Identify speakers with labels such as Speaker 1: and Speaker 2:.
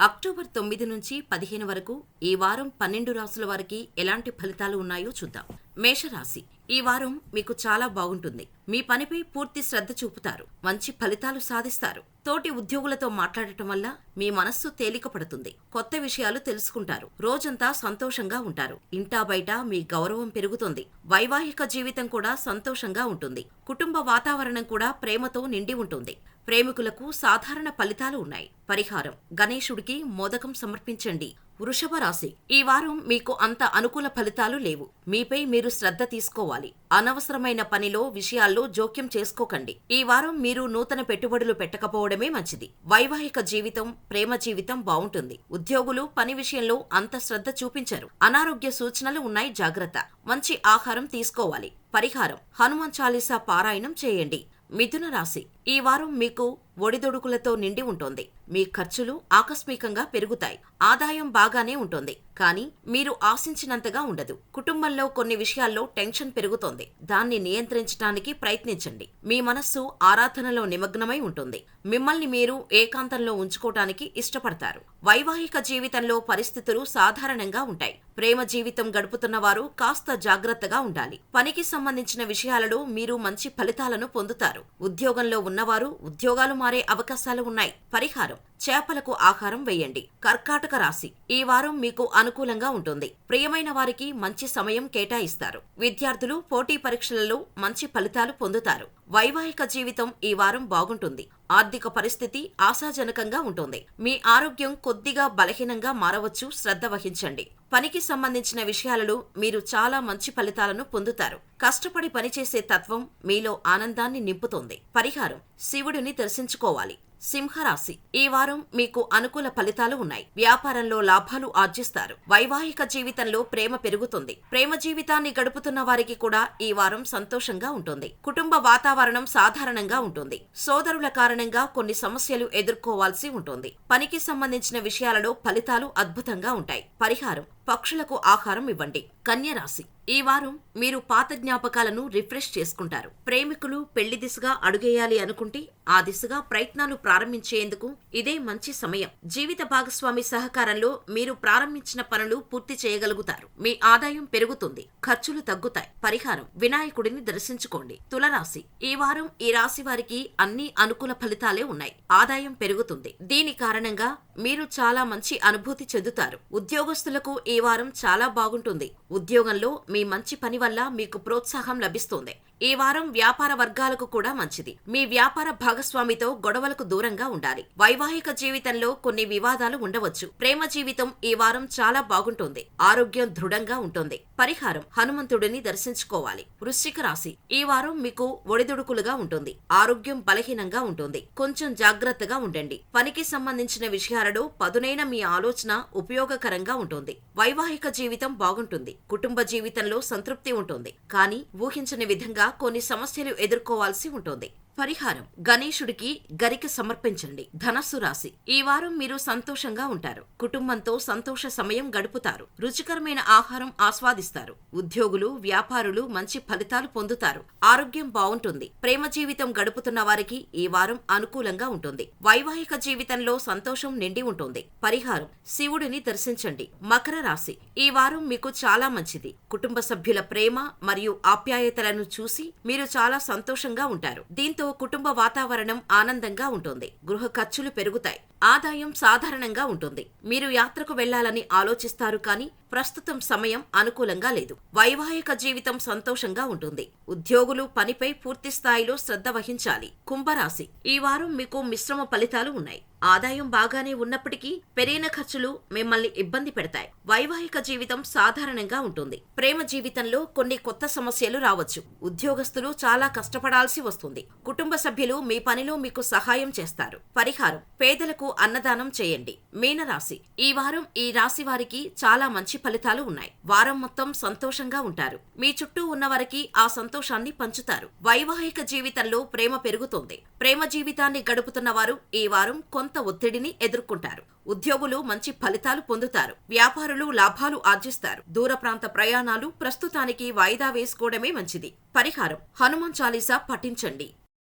Speaker 1: October తొమ్మిది నుంచి పదిహేను వరకు ఈ వారం పన్నెండు రాసుల వారికి ఎలాంటి ఫలితాలు ఉన్నాయో చూద్దాం. మేషరాశి. ఈ వారం మీకు చాలా బాగుంటుంది. మీ పనిపై పూర్తి శ్రద్ధ చూపుతారు. మంచి ఫలితాలు సాధిస్తారు. తోటి ఉద్యోగులతో మాట్లాడటం వల్ల మీ మనస్సు తేలిక పడుతుంది కొత్త విషయాలు తెలుసుకుంటారు. రోజంతా సంతోషంగా ఉంటారు. ఇంటా బయట మీ గౌరవం పెరుగుతుంది. వైవాహిక జీవితం కూడా సంతోషంగా ఉంటుంది. కుటుంబ వాతావరణం కూడా ప్రేమతో నిండి ఉంటుంది. ప్రేమికులకు సాధారణ ఫలితాలు ఉన్నాయి. పరిహారం. గణేశుడికి మోదకం సమర్పించండి. వృషభ రాశి. ఈ వారం మీకు అంత అనుకూల ఫలితాలు లేవు. మీపై మీరు శ్రద్ధ తీసుకోవాలి. అనవసరమైన పనిలో విషయాల్లో జోక్యం చేసుకోకండి. ఈ వారం మీరు నూతన పెట్టుబడులు పెట్టకపోవడమే మంచిది. వైవాహిక జీవితం ప్రేమ జీవితం బాగుంటుంది. ఉద్యోగులు పని విషయంలో అంత శ్రద్ధ చూపించరు. అనారోగ్య సూచనలు ఉన్నాయి జాగ్రత్త. మంచి ఆహారం తీసుకోవాలి. పరిహారం. హనుమాన్ చాలీసా పారాయణం చేయండి. మిథున రాశి. ఈ వారం మీకు ఒడిదొడుకులతో నిండి ఉంటుంది. మీ ఖర్చులు ఆకస్మికంగా పెరుగుతాయి. ఆదాయం బాగానే ఉంటుంది. కానీ మీరు ఆశించినంతగా ఉండదు. కుటుంబంలో కొన్ని విషయాల్లో టెన్షన్ పెరుగుతోంది. దాన్ని నియంత్రించడానికి ప్రయత్నించండి. మీ మనస్సు ఆరాధనలో నిమగ్నమై ఉంటుంది. మిమ్మల్ని మీరు ఏకాంతంలో ఉంచుకోవటానికి ఇష్టపడతారు. వైవాహిక జీవితంలో పరిస్థితులు సాధారణంగా ఉంటాయి. ప్రేమ జీవితం గడుపుతున్న వారు కాస్త జాగ్రత్తగా ఉండాలి. పనికి సంబంధించిన విషయాలలో మీరు మంచి ఫలితాలను పొందుతారు. ఉద్యోగంలో ఉన్నవారు ఉద్యోగాలు మారే అవకాశాలు ఉన్నాయి. పరిహారం. చేపలకు ఆహారం వేయండి. కర్కాటక రాశి. ఈ వారం మీకు అనుకూలంగా ఉంటుంది. ప్రియమైన వారికి మంచి సమయం కేటాయిస్తారు. విద్యార్థులు పోటీ పరీక్షలలో మంచి ఫలితాలు పొందుతారు. వైవాహిక జీవితం ఈ వారం బాగుంటుంది. ఆర్థిక పరిస్థితి ఆశాజనకంగా ఉంటుంది. మీ ఆరోగ్యం కొద్దిగా బలహీనంగా మారవచ్చు. శ్రద్ధ వహించండి. పనికి సంబంధించిన విషయాలలో మీరు చాలా మంచి ఫలితాలను పొందుతారు. కష్టపడి పనిచేసే తత్వం మీలో ఆనందాన్ని నింపుతోంది. పరిహారం. శివుడిని దర్శించుకోవాలి. సింహరాశి. ఈ వారం మీకు అనుకూల ఫలితాలు ఉన్నాయి. వ్యాపారంలో లాభాలు ఆర్జిస్తారు. వైవాహిక జీవితంలో ప్రేమ పెరుగుతుంది. ప్రేమ జీవితాన్ని గడుపుతున్న వారికి కూడా ఈ వారం సంతోషంగా ఉంటుంది. కుటుంబ వాతావరణం సాధారణంగా ఉంటుంది. సోదరుల కారణంగా కొన్ని సమస్యలు ఎదుర్కోవాల్సి ఉంటుంది. పనికి సంబంధించిన విషయాలలో ఫలితాలు అద్భుతంగా ఉంటాయి. పరిహారం. పక్షులకు ఆహారం ఇవ్వండి. కన్యరాశి ఈ వారం మీరు పాత జ్ఞాపకాలను రిఫ్రెష్ చేసుకుంటారు. ప్రేమికులు పెళ్ళి దిశగా అడుగేయాలి అనుకుంటే ఆ దిశగా ప్రయత్నాలు ప్రారంభించేందుకు ఇదే మంచి సమయం. జీవిత భాగస్వామి సహకారంలో మీరు ప్రారంభించిన పనులు పూర్తి చేయగలుగుతారు. మీ ఆదాయం పెరుగుతుంది. ఖర్చులు తగ్గుతాయి. పరిహారం. వినాయకుడిని దర్శించుకోండి. తులరాశి. ఈ వారం ఈ రాశి వారికి అన్ని అనుకూల ఫలితాలే ఉన్నాయి. ఆదాయం పెరుగుతుంది. దీని కారణంగా మీరు చాలా మంచి అనుభూతి చెందుతారు. ఉద్యోగస్తులకు ఈ వారం చాలా బాగుంటుంది. ఉద్యోగంలో మీ మంచి పని వల్ల మీకు ప్రోత్సాహం లభిస్తుంది. ఈ వారం వ్యాపార వర్గాలకు కూడా మంచిది. మీ వ్యాపార భాగస్వామితో గొడవలకు దూరంగా ఉండాలి. వైవాహిక జీవితంలో కొన్ని వివాదాలు ఉండవచ్చు. ప్రేమ జీవితం ఈ వారం చాలా బాగుంటుంది. ఆరోగ్యం దృఢంగా ఉంటుంది. పరిహారం హనుమంతుడిని దర్శించుకోవాలి. వృశ్చిక రాశి ఈ వారం మీకు ఒడిదుడుకులుగా ఉంటుంది. ఆరోగ్యం బలహీనంగా ఉంటుంది. కొంచెం జాగ్రత్తగా ఉండండి. పనికి సంబంధించిన విషయాలలో పదునైన మీ ఆలోచన ఉపయోగకరంగా ఉంటుంది. వైవాహిక జీవితం బాగుంటుంది. కుటుంబ జీవితంలో సంతృప్తి ఉంటుంది. కానీ ఊహించని విధంగా కొన్ని సమస్యలు ఎదుర్కోవాల్సి ఉంటుంది. పరిహారం గణేశుడికి గరిక సమర్పించండి. ధనస్సు రాశి. ఈ వారం మీరు సంతోషంగా ఉంటారు. కుటుంబంతో సంతోష సమయం గడుపుతారు. రుచికరమైన ఆహారం ఆస్వాదిస్తారు. ఉద్యోగులు వ్యాపారులు మంచి ఫలితాలు పొందుతారు. ఆరోగ్యం బాగుంటుంది. ప్రేమ జీవితం గడుపుతున్న వారికి ఈ వారం అనుకూలంగా ఉంటుంది. వైవాహిక జీవితంలో సంతోషం నిండి ఉంటుంది. పరిహారం. శివుడిని దర్శించండి. మకర రాశి. ఈ వారం మీకు చాలా మంచిది. కుటుంబ సభ్యుల ప్రేమ మరియు ఆప్యాయతలను చూసి మీరు చాలా సంతోషంగా ఉంటారు. దీంతో కుటుంబ వాతావరణం ఆనందంగా ఉంటుంది. గృహ ఖర్చులు పెరుగుతాయి. ఆదాయం సాధారణంగా ఉంటుంది. మీరు యాత్రకు వెళ్ళాలని ఆలోచిస్తారు కానీ ప్రస్తుతం సమయం అనుకూలంగా లేదు. వైవాహిక జీవితం సంతోషంగా ఉంటుంది. ఉద్యోగులు పనిపై పూర్తి స్థాయిలో శ్రద్ధ వహించాలి. కుంభరాశి. ఈ వారం మీకు మిశ్రమ ఫలితాలు ఉన్నాయి. ఆదాయం బాగానే ఉన్నప్పటికీ పెరిగిన ఖర్చులు మిమ్మల్ని ఇబ్బంది పెడతాయి. వైవాహిక జీవితం సాధారణంగా ఉంటుంది. ప్రేమ జీవితంలో కొన్ని కొత్త సమస్యలు రావచ్చు. ఉద్యోగస్తులు చాలా కష్టపడాల్సి వస్తుంది. కుటుంబ సభ్యులు మీ పనిలో మీకు సహాయం చేస్తారు. పరిహారం. పేదలకు అన్నదానం చేయండి. మీనరాశి. ఈ వారం ఈ రాశి వారికి చాలా మంచి ఫలితాలు ఉన్నాయి. వారం మొత్తం సంతోషంగా ఉంటారు. మీ చుట్టూ ఉన్న వారికి ఆ సంతోషాన్ని పంచుతారు. వైవాహిక జీవితంలో ప్రేమ పెరుగుతుంది. ప్రేమ జీవితాన్ని గడుపుతున్న వారు ఈ వారం కొంత ఒత్తిడిని ఎదుర్కొంటారు. ఉద్యోగులు మంచి ఫలితాలు పొందుతారు. వ్యాపారులు లాభాలు ఆర్జిస్తారు. దూర ప్రాంత ప్రయాణాలు ప్రస్తుతానికి వాయిదా వేసుకోవడమే మంచిది. పరిహారం. హనుమాన్ చాలీసా పఠించండి.